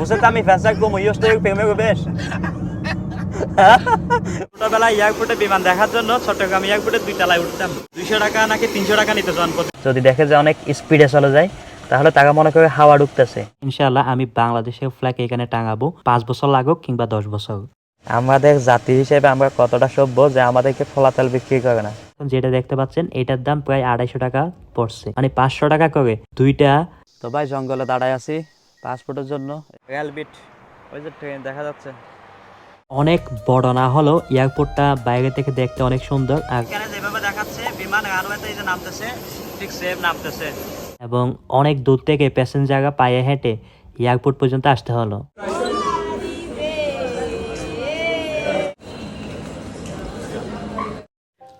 Você tá me pensando como estoy el primero vez? ছোটবেলায় এয়ারপোর্টে বিমান দেখার জন্য চট্টগ্রাম এয়ারপোর্টে দুই তলায় উঠতাম। দুইশো টাকা নাকি তিনশো টাকা নিতে জনপ্রতি যদি দেখে যে অনেক স্পিডে চলে যায় তাহলে তারা মনে করে হাওয়া ঢুকতেছে ইনশাআল্লাহ আমি বাংলাদেশের ফ্ল্যাগ এখানে টাঙাবো। পাঁচ বছর লাগুক কিংবা দশ বছর। আমাদের জাতি হিসেবে আমরা কতটা সভ্য যে আমাদেরকে ফলা তেল বিক্রি করে না। যেটা দেখতে পাচ্ছেন এটার দাম প্রায় আড়াইশো টাকা পড়ছে। মানে পাঁচশো টাকা করে দুইটা। তো ভাই জঙ্গলে দাঁড়ায় আছি। পাসপোর্টের জন্য। রেল বিট ওই যে ট্রেন দেখা যাচ্ছে। অনেক বড় না হলেও এয়ারপোর্টটা বাইরে থেকে দেখতে অনেক সুন্দর আর এখানে যেভাবে দেখাচ্ছে বিমান রানওয়েতে এই যে নামতেছে ঠিক সেম নামতেছে। এবং অনেক দূর থেকে প্যাসেঞ্জাররা পায়ে হেঁটে এয়ারপোর্ট পর্যন্ত আসতে হলো।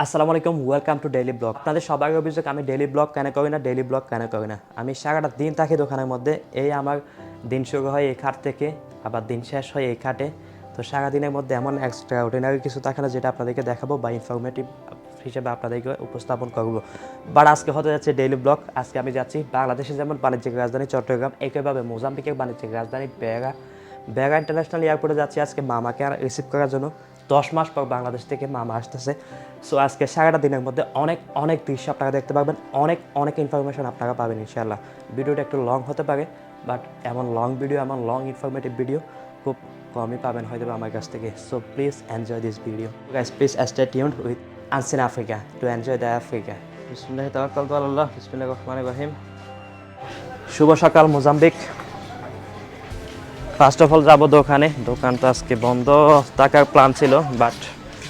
আসসালামু আলাইকুম ওয়েলকাম টু ডেইলি ব্লগ আপনাদের সবার অভিযোগ, আমি ডেইলি ব্লগ কেন করি না? ডেইলি ব্লগ কেন করি না? আমি সারাটা দিন থাকি দোকানের মধ্যে, এই আমার দিন শুরু হয় এই খাট থেকে, আবার দিন শেষ হয় এই খাটে। তো সারাদিনের মধ্যে এমন এক্সট্রা অর্ডিনারি কিছু থাকে না যেটা আপনাদেরকে দেখাবো বা ইনফরমেটিভ হিসেবে আপনাদেরকে উপস্থাপন করব। বাট আজকে হতে যাচ্ছে ডেইলি ব্লগ আজকে আমি যাচ্ছি বাংলাদেশের যেমন বাণিজ্যিক রাজধানী চট্টগ্রাম, একইভাবে মোজাম্বিকের বাণিজ্যিক রাজধানী বেগা বেগা ইন্টারন্যাশনাল এয়ারপোর্টে যাচ্ছি আজকে মামাকে আর রিসিভ করার জন্য। দশ মাস পর বাংলাদেশ থেকে মামা আসতেছে। সো আজকে সারাটা দিনের মধ্যে অনেক অনেক দৃশ্য আপনারা দেখতে পাবেন অনেক অনেক ইনফরমেশন আপনারা পাবেন ইনশাল্লাহ ভিডিওটা একটু লং হতে পারে বাট এমন লং ভিডিও এমন লং ইনফরমেটিভ ভিডিও খুব কমই পাবেন হয়তো আমার কাছ থেকে। So please enjoy this video guys please stay tuned with unseen Africa to enjoy the Africa বিসমুল্লাহ তাওয়াক্কালতু আলাল্লাহ বিসমিল্লাহির রহমানির রহিম। শুভ সকাল মোজাম্বিক। ফার্স্ট অফ অল যাব দোকানে। দোকান তো আজকে বন্ধ থাকার প্ল্যান ছিল বাট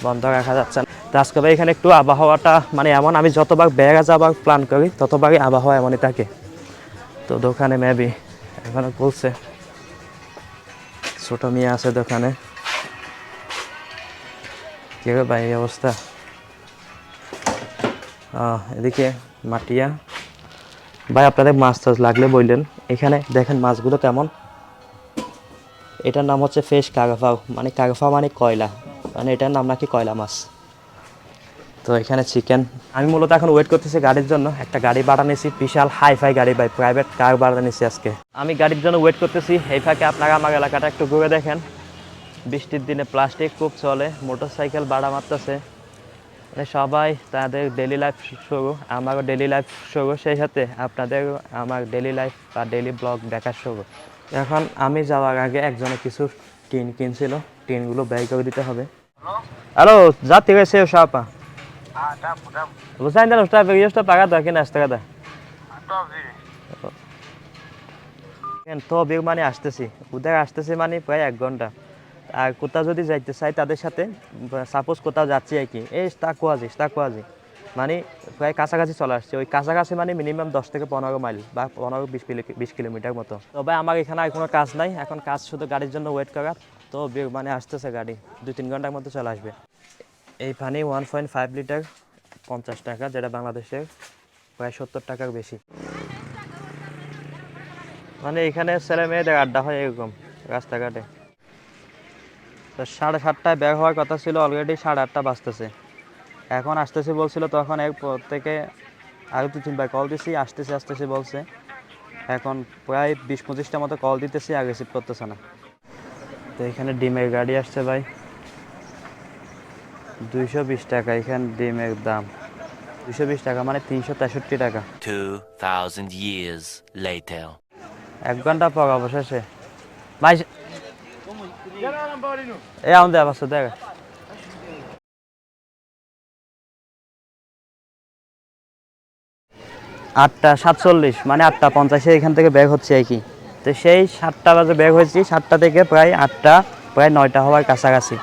বন্ধ রাখা যাচ্ছে না। তো আজকে ভাই এখানে একটু আবহাওয়াটা মানে এমন, আমি যতবার বেড়া যাবার প্ল্যান করি, ততবারই আবহাওয়া এমনই থাকে। তো দোকানে মেবি এখানে বলছে ছোট মেয়ে আছে দোকানে। কি ভাই এই অবস্থা? এদিকে মাটিয়া। ভাই আপনাদের মাছ টাছ লাগলে বললেন। এখানে দেখেন মাছগুলো কেমন। এটার নাম হচ্ছে ফেস কাগাফাও মানে কাগাফা মানে কয়লা মানে এটার নাম নাকি কয়লা মাছ। তো এখানে চিকেন। আমি মূলত এখন ওয়েট করতেছি গাড়ির জন্য, একটা গাড়ি ভাড়া নিয়েছি, বিশাল হাই ফাই গাড়ি ভাই প্রাইভেট কার ভাড়া নিয়েছি আজকে। আমি গাড়ির জন্য ওয়েট করতেছি, এই ফাঁকে আপনারা আমার এলাকাটা একটু ঘুরে দেখেন। বৃষ্টির দিনে প্লাস্টিক খুব চলে মোটর সাইকেল ভাড়া মারতেছে। মানে সবাই তাদের ডেলি লাইফ শুরু আমারও ডেলি লাইফ শুরু সেই সাথে আপনাদের আমার ডেলি লাইফ বা ডেলি ব্লগ দেখার শুরু এখন আমি যাওয়ার আগে একজনে কিছু টিন কিনছিল টিনগুলো ব্যয় করে দিতে হবে। হ্যালো যা থেকে সে সাপা? Eu estou parado aqui na estrada. Estou a ouvir. তো বেগ মানে আসতেছি। উদয় আসতেছে মানে প্রায় এক ঘণ্টা। আর কোথাও যদি যাইতে চাই তাদের সাথে সাপোজ কোথাও যাচ্ছি আর কি। এই স্টাকুয়াজি স্টাকুয়াজি মানে প্রায় কাছাকাছি চলে আসছে। ওই কাছাকাছি মানে মিনিমাম দশ থেকে পনেরো মাইল বা পনেরো বিশ বিশ কিলোমিটার মতো। তবে আমার এখানে আর কোনো কাজ নাই। এখন কাজ শুধু গাড়ির জন্য ওয়েট করার। তো মানে আসতেছে গাড়ি। দুই তিন ঘণ্টার মধ্যে চলে আসবে। এই পানি ওয়ান পয়েন্ট ফাইভ লিটার পঞ্চাশ টাকা, যেটা বাংলাদেশের প্রায় সত্তর টাকার বেশি। মানে এখানে ছেলে মেয়েদের আড্ডা হয় এরকম রাস্তাঘাটে। তো সাড়ে সাতটায় ব্যাগ হওয়ার কথা ছিল অলরেডি সাড়ে আটটা বাজতেছে। এখন আসতেছে বলছিল তখন এরপর থেকে আরও দু তিনবার কল দিছি আসতেছে আসতেছে বলছে। এখন প্রায় বিশ পঁচিশটা মতো কল দিতেছি আর রিসিভ করতেছে না। তো এখানে ডিমের গাড়ি আসছে ভাই। দুইশো বিশ টাকা এখানে ডিমের দাম। দুইশো বিশ টাকা মানে তিনশো তেষট্টি টাকা। 2,000 years later. এক ঘণ্টা পর অবশেষে। ভাই এ আমাদের অবস্থা দেখ। আটটা সাতচল্লিশ মানে আটটা পঞ্চাশে এখান থেকে ব্যাগ হচ্ছে আর কি তো সেই সাতটা বাজে ব্যাগ হয়েছি সাতটা থেকে প্রায় আটটা প্রায় নয়টা হওয়ার কাছাকাছি।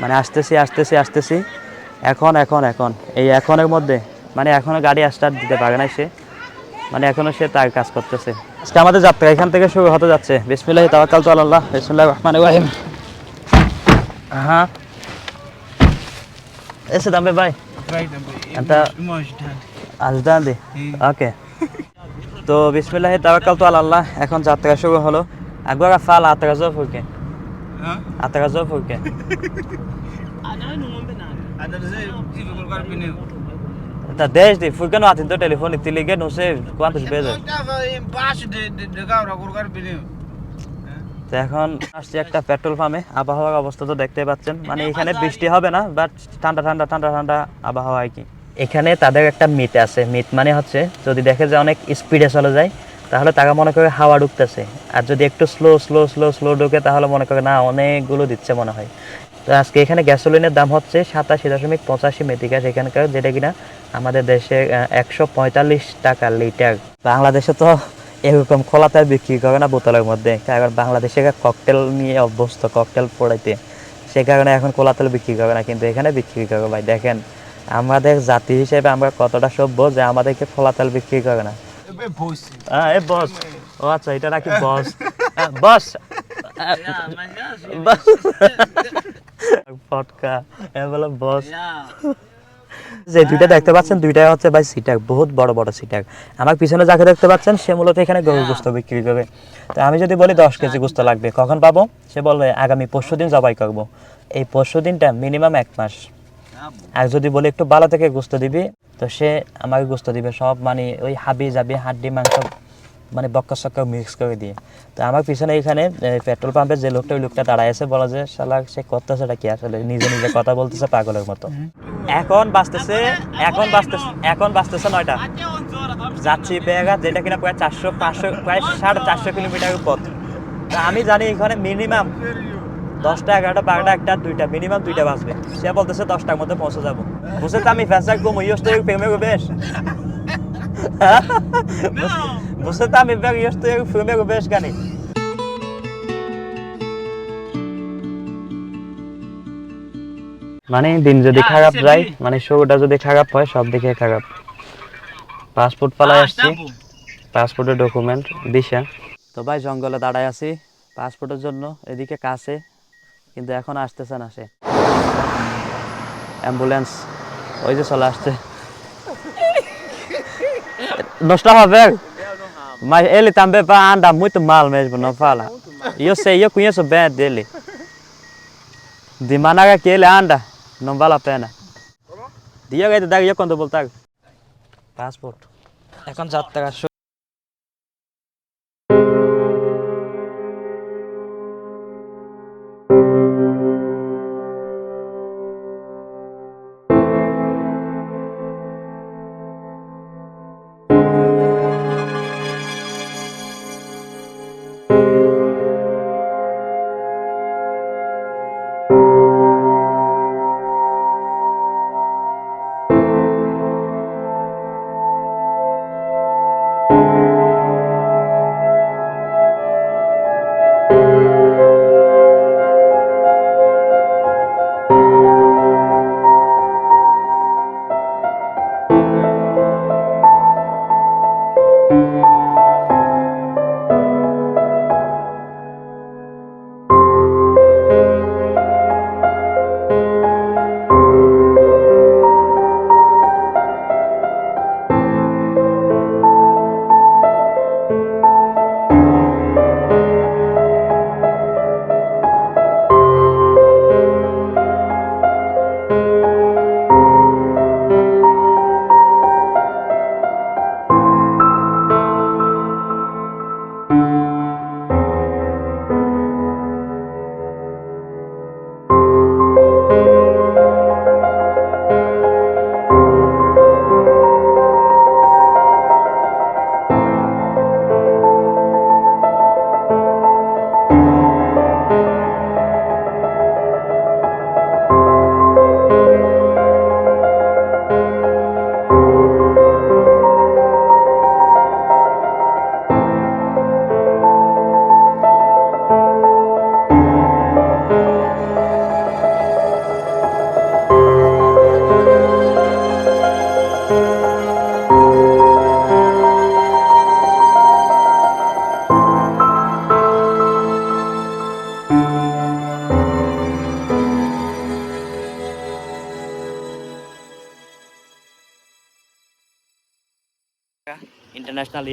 মানে আসতেছি আসতেছি আসতেছি। এখন এখন এখন এই এখনের মধ্যে মানে এখনও গাড়ি স্টার্ট দিতে পারে না সে। মানে এখনও সে তার কাজ করতেছে। আজকে আমাদের যাত্রা এখান থেকে শুরু হতে যাচ্ছে। বিসমিল্লাহ তাওয়াক্কাল তো আল্লাহ বিসমিল্লাহ রহমান রহিম। হ্যাঁ এসে দামবে ভাই। Anta- আজদান দি ওকে তো বিসমিল্লাহ তাওয়াক্কাল তো আল্লাহ এখন যাত্রা শুরু হলো। একবার ফাল আতরাজও ফুরকে। ফুরকে। que colocar pneu. তা দেশ দি ফুরকে নো তো টেলিফোন ইতি লিগে নো সে quantos vezes Eu estava embaixo de, de, de carro a colocar pneu. তো এখন আসছি একটা পেট্রোল পাম্পে আবহাওয়ার অবস্থা তো দেখতে পাচ্ছেন। মানে এখানে বৃষ্টি হবে না বাট ঠান্ডা ঠান্ডা ঠান্ডা ঠান্ডা আবহাওয়া আর কি। এখানে তাদের একটা মিট আছে। মিট মানে হচ্ছে, যদি দেখে যে অনেক স্পিডে চলে যায়, তাহলে তারা মনে করে হাওয়া ঢুকতেছে। আর যদি একটু স্লো স্লো স্লো স্লো ঢুকে, তাহলে মনে করে না, অনেকগুলো দিচ্ছে মনে হয়। তো আজকে এখানে গ্যাসোলিনের দাম হচ্ছে সাতাশি দশমিক পঁচাশি মেটিকাস এখানকার, যেটা কিনা আমাদের দেশে একশো পঁয়তাল্লিশ টাকা লিটার বাংলাদেশে তো এরকম খোলা তেল বিক্রি করে না বোতলের মধ্যে, কারণ বাংলাদেশে ককটেল নিয়ে অভ্যস্ত ককটেল পড়াইতে। সে কারণে এখন কোলাতেল বিক্রি করে না, কিন্তু এখানে বিক্রি করে, ভাই, দেখেন। আমাদের জাতি হিসেবে আমরা কতটা সভ্য যে আমাদেরকে খোলা তেল বিক্রি করে না। হ্যাঁ এ বস। ও আচ্ছা এটা নাকি বস। বস। ফটকা এ বস। যে দুইটা দেখতে পাচ্ছেন দুইটাই হচ্ছে ভাই সিটাক বহুত বড় বড় সিটাক। আমার পিছনে যাকে দেখতে পাচ্ছেন সে মূলত এখানে গরুর গোস্ত বিক্রি করে তো আমি যদি বলি দশ কেজি গোস্ত লাগবে কখন পাবো? সে বলবে আগামী পরশু দিন জবাই করব। এই পরশু দিনটা মিনিমাম এক মাস। আর যদি বলি একটু ভালো থেকে গোস্ত দিবি, তো সে আমাকে গোস্ত দিবে সব মানে ওই হাবি জাবি, হাড্ডি, মাংস মানে বক্কা সক্কা মিক্স করে দিয়ে। তো আমার পিছনে এখানে পেট্রোল পাম্পে যে লোকটা, ওই লোকটা দাঁড়ায় আছে, বলা যে, শালা, সে করতেছে কি আসলে? নিজে নিজে কথা বলতেছে পাগলের মতো। এখন বাঁচতেছে এখন বাঁচতেছে এখন বাঁচতেছে নয়টা। যাচ্ছি বেগা যেটা কিনা প্রায় চারশো, পাঁচশো, প্রায় সাড়ে চারশো কিলোমিটার পথ। আমি জানি এখানে মিনিমাম দশটা এগারোটা বারোটা একটা দুইটা মিনিমাম দুইটা বাজবে। সে বলতেছে দশটার মধ্যে পৌঁছে যাব। বুঝতে তো আমি ফ্যাসা ঘুম ইয়স তো প্রেমে বেশ বুঝতে তো আমি ইয়স তো বেশ গানি মানে দিন যদি খারাপ যায় মানে শুরুটা যদি খারাপ হয় সব দিকে খারাপ। পাসপোর্ট পালাই আসছি। পাসপোর্টের ডকুমেন্ট দিশা তো ভাই জঙ্গলে দাঁড়ায় আছি। পাসপোর্টের জন্য এদিকে কাছে। কিন্তু এখন আসতেছে না সে অ্যাম্বুলেন্স ওই যে চলে আসছে নষ্ট হবে Mas ele também vai andar muito mal mesmo, não fala? E eu sei, eu conheço bem dele. De maneira que ele anda, não vale a pena. Diga aí, daí eu quando voltar. Passport. এখন যাত্রা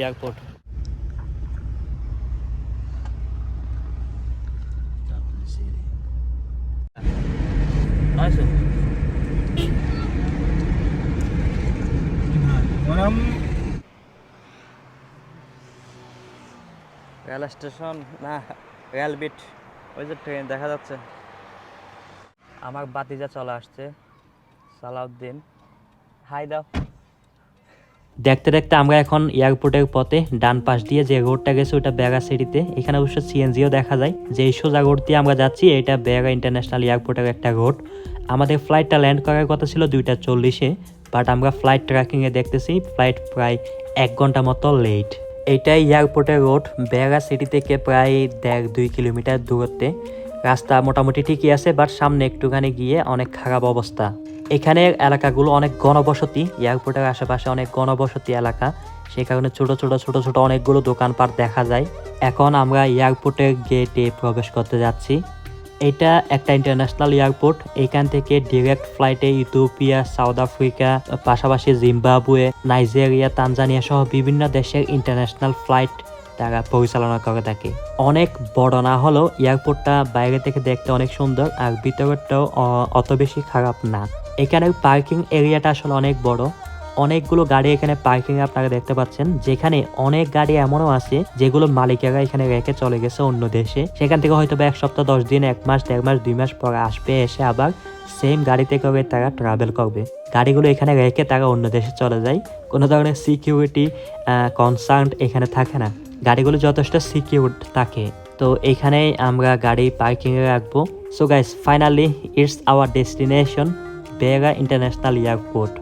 airport. Rail station, না রেলবিট ওই যে train, দেখা যাচ্ছে। আমার বাতিজা চলে আসছে, সালাউদ্দিন। হাই দাও। দেখতে দেখতে আমরা এখন এয়ারপোর্টের পথে ডান পাশ দিয়ে যে রোডটা গেছে ওটা বেগা সিটিতে এখানে অবশ্য সিএনজিও দেখা যায়। যে সোজা রোড দিয়ে আমরা যাচ্ছি, এটা বেগা ইন্টারন্যাশনাল এয়ারপোর্টের একটা রোড আমাদের ফ্লাইটটা ল্যান্ড করার কথা ছিল দুইটা চল্লিশে বাট আমরা ফ্লাইট ট্র্যাকিংয়ে দেখতেছি ফ্লাইট প্রায় এক ঘণ্টা মতো লেট এইটাই এয়ারপোর্টের রোড বেগা সিটি থেকে প্রায় দেড় দুই কিলোমিটার দূরত্বে। রাস্তা মোটামুটি ঠিকই আছে বাট সামনে একটুখানি গিয়ে অনেক খারাপ অবস্থা। এখানের এলাকাগুলো অনেক ঘনবসতি এয়ারপোর্টের আশেপাশে অনেক ঘনবসতি এলাকা। সেই কারণে ছোট ছোট ছোট ছোট অনেকগুলো দোকানপাট দেখা যায়। এখন আমরা এয়ারপোর্টের গেটে প্রবেশ করতে যাচ্ছি। এটা একটা ইন্টারন্যাশনাল এয়ারপোর্ট এখান থেকে ডিরেক্ট ফ্লাইটে ইথিওপিয়া, সাউথ আফ্রিকা, পাশাপাশি জিম্বাবুয়ে, নাইজেরিয়া, তানজানিয়া সহ বিভিন্ন দেশের ইন্টারন্যাশনাল ফ্লাইট তারা পরিচালনা করে থাকে। অনেক বড় না হলেও এয়ারপোর্টটা বাইরে থেকে দেখতে অনেক সুন্দর আর ভিতরটাও অ- অত বেশি খারাপ না। এখানে পার্কিং এরিয়াটা আসলে অনেক বড়। অনেকগুলো গাড়ি এখানে পার্কিং আপনারা দেখতে পাচ্ছেন, যেখানে অনেক গাড়ি এমনও আছে যেগুলো মালিকেরা এখানে রেখে চলে গেছে অন্য দেশে। সেখান থেকে হয়তো এক সপ্তাহ, দশ দিন, এক মাস, দেড় মাস, দুই মাস পরে আসবে, এসে আবার সেম গাড়িতে করে তারা ট্রাভেল করবে। গাড়িগুলো এখানে রেখে তারা অন্য দেশে চলে যায়। কোনো ধরনের সিকিউরিটি কনসার্ন এখানে থাকে না। গাড়িগুলো যথেষ্ট সিকিউর থাকে। তো এখানেই আমরা গাড়ি পার্কিংয়ে রাখব। So guys finally it's our destination বেগা international airport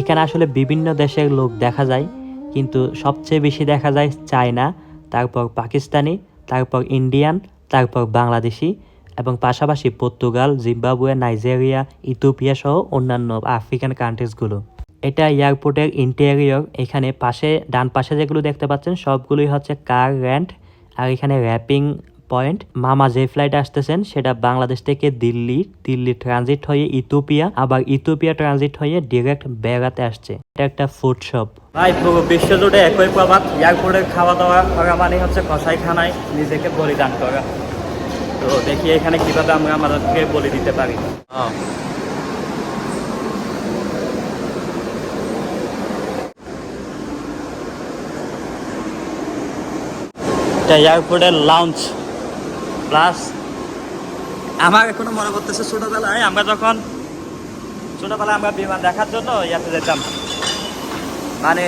এখানে আসলে বিভিন্ন দেশের লোক দেখা যায়, কিন্তু সবচেয়ে বেশি দেখা যায় চায়না, তারপর পাকিস্তানি, তারপর ইন্ডিয়ান, তারপর বাংলাদেশি। এবং পাশাপাশি পর্তুগাল, জিম্বাবুয়ে, নাইজেরিয়া, ইথিওপিয়া সহ অন্যান্য আফ্রিকান কান্ট্রিজগুলো এটা এয়ারপোর্টের ইন্টেরিয়র এখানে পাশে, ডান পাশে যেগুলো দেখতে পাচ্ছেন, সবগুলোই হচ্ছে কার রেন্ট আর এখানে র্যাপিং পয়েন্ট মামা যে ফ্লাইট আসতেছেন, সেটা বাংলাদেশ থেকে দিল্লি দিল্লি ট্রানজিট হয়ে ইথিওপিয়া, আবার ইথিওপিয়া ট্রানজিট হয়ে ডিরেক্ট বেড়াতে আসছে। এটা একটা ফুড শপ ভাই, পুরো বিশ্ব জুড়ে একই প্রভাব এয়ারপোর্টের খাওয়া দাওয়া করা মানে হচ্ছে কষাই খানায় নিজেকে বলিদান করা। তো দেখি এখানে কীভাবে আমরা আমাদেরকে বলে দিতে পারি। এটা এয়ারপোর্টের লাউঞ্জ প্লাস আমার এখনও মনে করতেছে ছোটবেলায় আমরা যখন ছোটবেলায় আমরা বিমান দেখার জন্য ইয়াতে যেতাম। মানে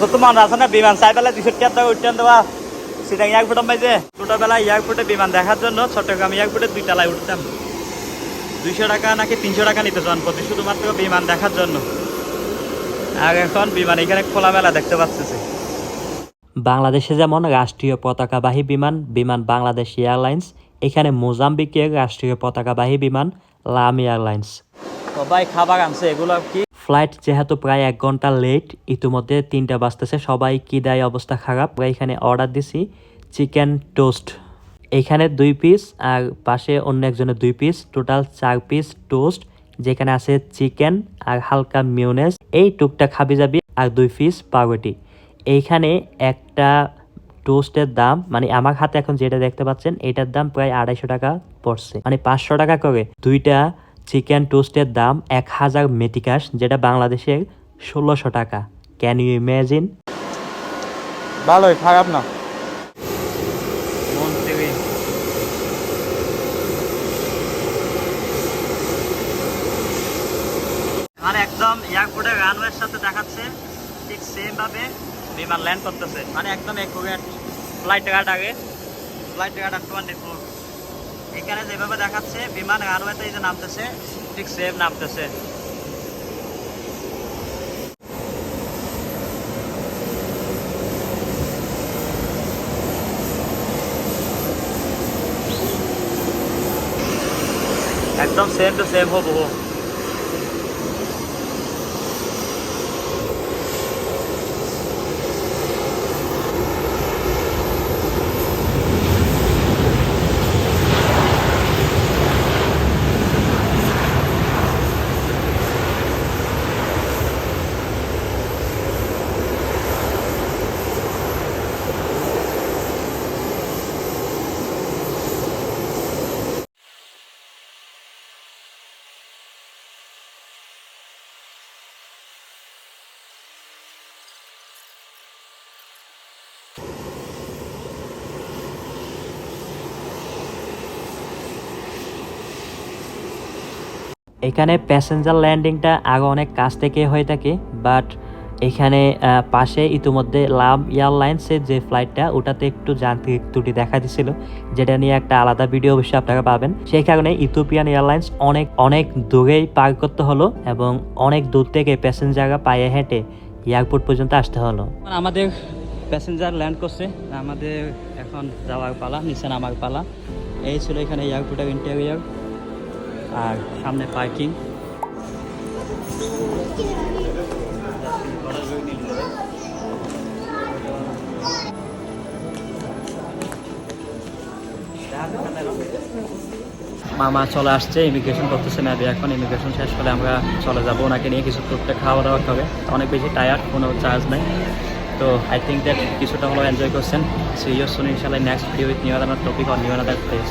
কত মনে আছে না বিমান চাইবেলা দুশো টাকা উঠতেন দেওয়া সেটা এয়ারপোর্ট যে ছোটবেলায় এয়ারপোর্টে বিমান দেখার জন্য চট্টগ্রাম এয়ারপোর্টে দুই তলায় উঠতাম। দুইশো টাকা নাকি তিনশো টাকা নিতে চান প্রতি শুধুমাত্র বিমান দেখার জন্য। আর এখন বিমান এখানে খোলামেলা দেখতে পাচ্ছি বাংলাদেশে যেমন রাষ্ট্রীয় পতাকাবাহী বিমান বিমান বাংলাদেশ এয়ারলাইন্স, এখানে মোজাম্বিকের রাষ্ট্রীয় পতাকাবাহী বিমান, লাম এয়ারলাইন্স। সবাই খাবার আনছে, এগুলো কি? ফ্লাইট যেহেতু প্রায় এক ঘণ্টা লেট ইতিমধ্যে তিনটা বাজতেছে, সবাই কি দেয় অবস্থা খারাপ? এখানে অর্ডার দিছি চিকেন টোস্ট এখানে দুই পিস আর পাশে অন্য একজনের দুই পিস টোটাল চার পিস টোস্ট যেখানে আছে চিকেন আর হালকা মিউনেস এই টুকটা খাবি যাবি আর দুই পিস পাউরুটি। এইখানে একটা টোস্টের দাম মানে আমার হাতে এখন যেটা দেখতে পাচ্ছেন, এটার দাম প্রায় আড়াইশো টাকা পড়ছে। মানে পাঁচশো টাকা করে। দুইটা চিকেন টোস্টের দাম এক হাজার মেটিকাস যেটা বাংলাদেশের ষোলোশো টাকা। ক্যান ইউ ইমাজিন ভালোই খারাপ না। মানে একদম এয়ারপোর্টের রানওয়ের সাথে দেখাচ্ছে ঠিক সেম ভাবে বিমান ল্যান্ড করতেছে। মানে একদম একুরেট ফ্লাইট গার্ড আগে। ফ্লাইট আর টোয়েন্টি ফোর এখানে যেভাবে দেখাচ্ছে, বিমান রানওয়েতে এই যে নামতেছে, ঠিক সেম নামতেছে। একদম সেম টু সেম হব এখানে প্যাসেঞ্জার ল্যান্ডিংটা আগে অনেক কাছ থেকে হয়ে থাকে বাট এখানে পাশে ইতিমধ্যে লাভ এয়ারলাইন্সের যে ফ্লাইটটা ওটাতে একটু যান্ত্রিক ত্রুটি দেখা দিছিল যেটা নিয়ে একটা আলাদা ভিডিও অবশ্যই আপনারা পাবেন। সেই কারণে ইথিওপিয়ান এয়ারলাইন্স অনেক অনেক দূরেই পার করতে হলো এবং অনেক দূর থেকে প্যাসেঞ্জাররা পায়ে হেঁটে এয়ারপোর্ট পর্যন্ত আসতে হলো। আমাদের প্যাসেঞ্জার ল্যান্ড করছে, আমাদের এখন যাওয়ার পালা, নিচে নামার পালা। এই ছিল এখানে এয়ারপোর্টের ইন্টেরিয়ার আর সামনে পার্কিং। মামা চলে আসছে ইমিগ্রেশন করতেছে মেবি এখন ইমিগ্রেশন শেষ হলে আমরা চলে যাব ওনাকে নিয়ে, কিছু টুকটাক খাওয়া দাওয়া হবে। অনেক বেশি টায়ার্ড কোনো চার্জ নেই। তো আই থিঙ্ক দ্যাট কিছুটা হলেও এনজয় করছেন। সিরিয়াস শুনে ইনশাল্লাহ next video with new other topic on new other place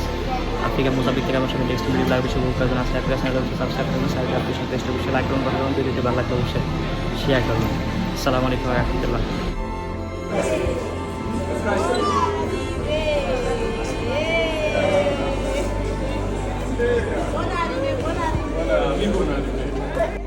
Africa Mozambique থেকে আমার সঙ্গে নেক্সট ভিডিও লাগবে, শুভ কাজ আছে আপনার চ্যানেল সাবস্ক্রাইব করবেন সাইড আপনি টেস্ট অবশ্যই লাইক করুন করুন ভিডিওটি ভালো লাগলে অবশ্যই শেয়ার করুন আসসালামু আলাইকুম রহমতুল্লাহ Buon.